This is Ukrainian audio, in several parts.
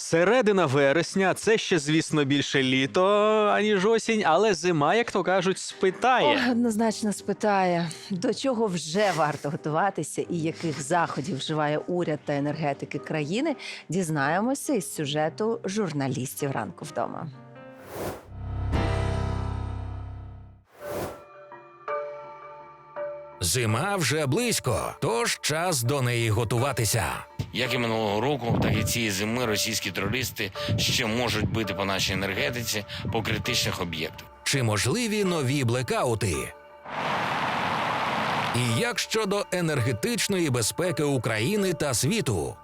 Середина вересня це ще, звісно, більше літо, аніж осінь, але зима, як то кажуть, спитає. О, однозначно спитає, до чого вже варто готуватися і яких заходів вживає уряд та енергетики країни, дізнаємося із сюжету журналістів ранку вдома. Зима вже близько, тож час до неї готуватися. Як і минулого року, так і цієї зими російські терористи ще можуть бити по нашій енергетиці по критичних об'єктах. Чи можливі нові блекаути? І як щодо енергетичної безпеки України та світу?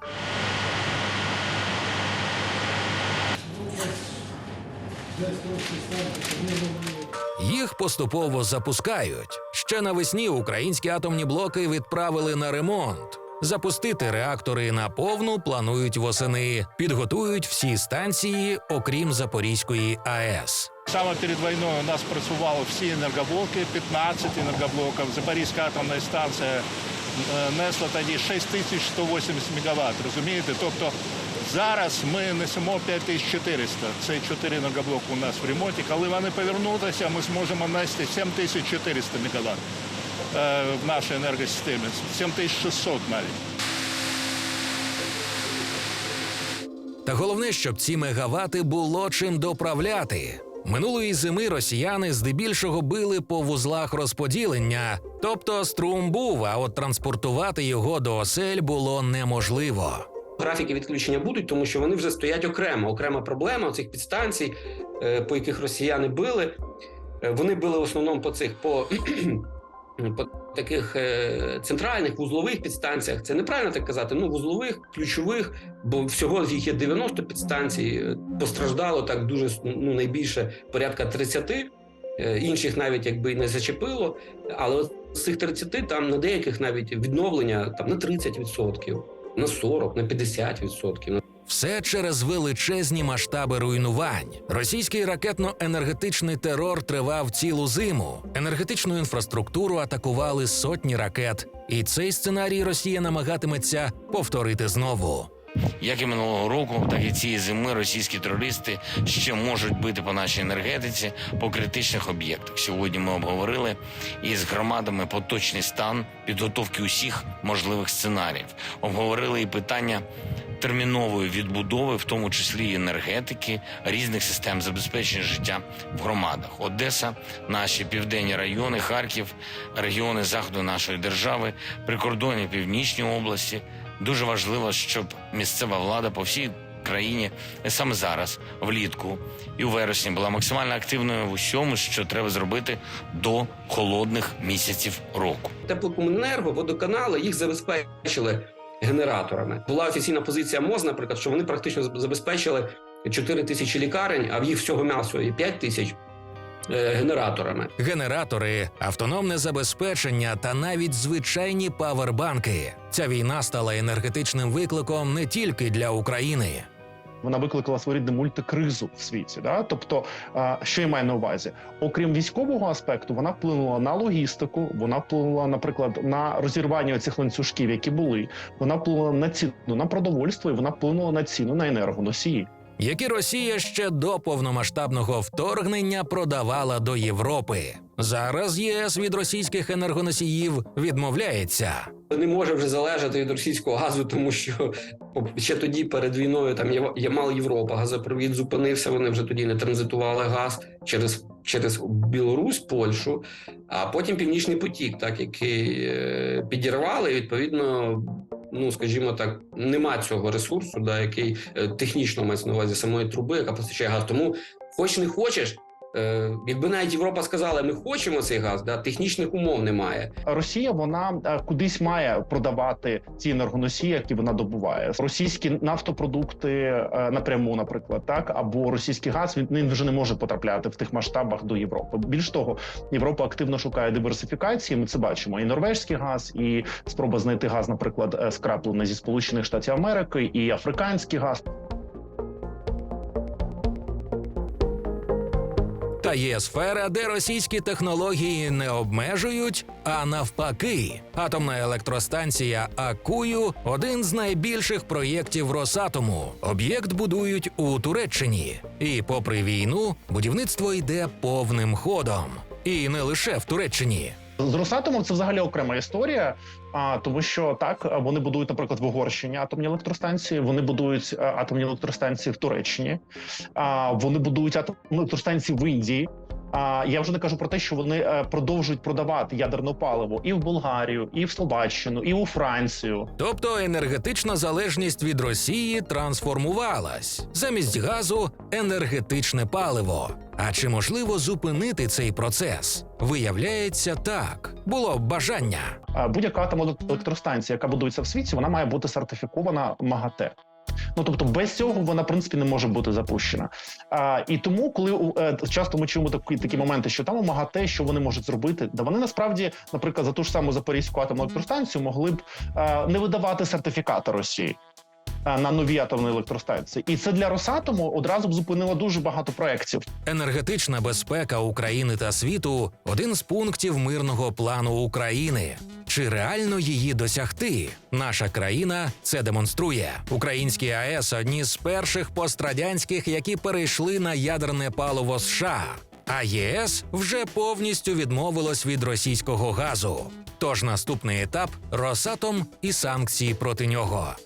Їх поступово запускають. Ще навесні українські атомні блоки відправили на ремонт. Запустити реактори на повну планують восени. Підготують всі станції, окрім Запорізької АЕС. Саме перед війною у нас працювали всі енергоблоки, 15 енергоблоків. Запорізька атомна станція е, несла тоді 6180 МВт, розумієте? Тобто зараз ми несемо 5400. Це 4 енергоблоки у нас в ремонті. Коли вони повернуться, ми зможемо нести 7400 МВт е, в нашій енергосистемі, 7600 навіть. Та головне, щоб ці мегавати було чим доправляти. Минулої зими росіяни здебільшого били по вузлах розподілення, тобто струм був, а от транспортувати його до осель було неможливо. Графіки відключення будуть, тому що вони вже стоять окремо. Окрема проблема цих підстанцій, е, по яких росіяни били. Е, Вони били в основному по цих по, по таких е, центральних вузлових підстанціях. Це неправильно так казати. Ну вузлових, ключових, бо всього їх є 90 підстанцій. Постраждало так дуже ну найбільше порядка 30. Е, Інших навіть якби не зачепило, але з цих 30 там на деяких навіть відновлення там на 30%, на 40, на 50%. Все через величезні масштаби руйнувань. Російський ракетно-енергетичний терор тривав цілу зиму. Енергетичну інфраструктуру атакували сотні ракет, і цей сценарій Росія намагатиметься повторити знову. Як і минулого року, так і цієї зими російські терористи ще можуть бити по нашій енергетиці по критичних об'єктах. Сьогодні ми обговорили із громадами поточний стан підготовки усіх можливих сценаріїв. Обговорили і питання термінової відбудови, в тому числі енергетики, різних систем забезпечення життя в громадах. Одеса, наші південні райони, Харків, регіони заходу нашої держави, прикордонні північні області. Дуже важливо, щоб місцева влада по всій країні саме зараз, влітку і у вересні, була максимально активною в усьому, що треба зробити до холодних місяців року. Теплокомуненерго, водоканали їх забезпечили генераторами. Була офіційна позиція МОЗ, наприклад, що вони практично забезпечили 4 тисячі лікарень, а в їх всього м'ясо і 5 тисяч генераторами. Генератори, автономне забезпечення та навіть звичайні павербанки. Ця війна стала енергетичним викликом не тільки для України. Вона викликала своєрідну мультикризу в світі. Да? Тобто, що я маю на увазі, окрім військового аспекту, вона вплинула на логістику, вона вплинула, наприклад, на розірвання цих ланцюжків, які були. Вона вплинула на ціну на продовольство, і вона вплинула на ціну на енергоносії. Які Росія ще до повномасштабного вторгнення продавала до Європи. Зараз єС від російських енергоносіїв відмовляється. Не може вже залежати від російського газу, тому що ще тоді перед війною там є Європа. Газопровід зупинився. Вони вже тоді не транзитували газ через, через Білорусь, Польщу, а потім Північний потік, так який е, підірвали. Відповідно, ну скажімо так, нема цього ресурсу, да, який е, технічно мається на увазі самої труби, яка постачає газ. Тому хоч не хочеш. Е, Якби навіть Європа сказала, ми хочемо цей газ, да технічних умов немає. Росія вона е, кудись має продавати ці енергоносії, які вона добуває. Російські нафтопродукти е, напряму, наприклад, так або російський газ він, вже не може потрапляти в тих масштабах до Європи. Більш того, Європа активно шукає диверсифікації. Ми це бачимо. І норвежський газ, і спроба знайти газ, наприклад, скраплений зі Сполучених Штатів Америки, і африканський газ. Є сфера, де російські технології не обмежують, а навпаки, атомна електростанція Акую один з найбільших проєктів Росатому. Об'єкт будують у Туреччині. І, попри війну, будівництво йде повним ходом. І не лише в Туреччині. З Росатомом це взагалі окрема історія. А тому, що так вони будують, наприклад, в Угорщині атомні електростанції. Вони будують е, атомні електростанції в Туреччині. А вони будують атомні електростанції в Індії. А я вже не кажу про те, що вони е, продовжують продавати ядерне паливо і в Болгарію, і в Словаччину, і у Францію. Тобто енергетична залежність від Росії трансформувалась замість газу енергетичне паливо. А чи можливо зупинити цей процес? Виявляється, так було б бажання. Будь-яка атомна електростанція, яка будується в світі, вона має бути сертифікована МАГАТЕ. Ну тобто, без цього вона в принципі не може бути запущена. А, і тому, коли у- е, часто ми чуємо такі такі моменти, що там у МАГАТЕ, що вони можуть зробити, да вони насправді, наприклад, за ту ж саму Запорізьку атомну електростанцію могли б е, не видавати сертифікати Росії. е, На нові атомні електростанції, і це для Росатому одразу б зупинило дуже багато проєктів. Енергетична безпека України та світу один з пунктів мирного плану України. Чи реально її досягти? Наша країна це демонструє. Українські АЕС одні з перших пострадянських, які перейшли на ядерне паливо США. А ЄС вже повністю відмовилось від російського газу. Тож наступний етап Росатом і санкції проти нього.